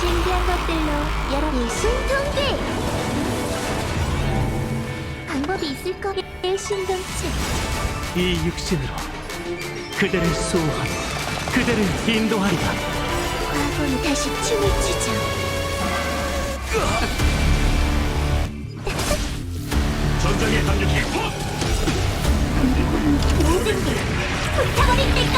신기한 것들로 여러 일심동기! 방법이 있을 거게 일심동체 이 육신으로 그대를 수호하며 그대를 인도하리라. 과거는 다시 춤을 추죠 전장의 강력히 모든 게 불타버릴 때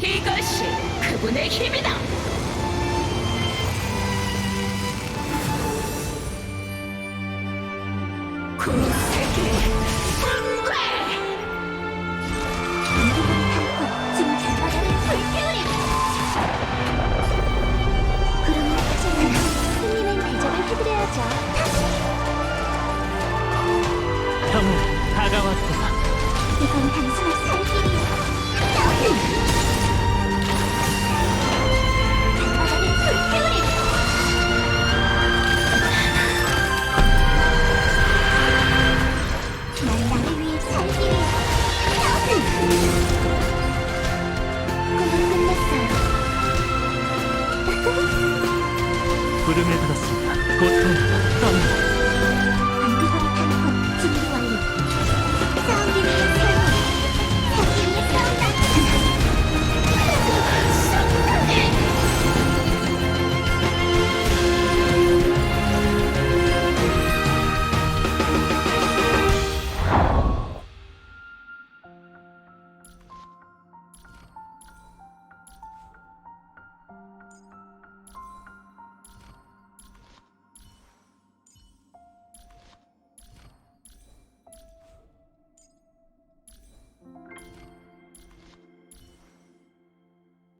이것이 그분의 힘이다. 구 너무 다가왔구나. 이건 단순한 살길이야. 바닥에 불매 받았습니다.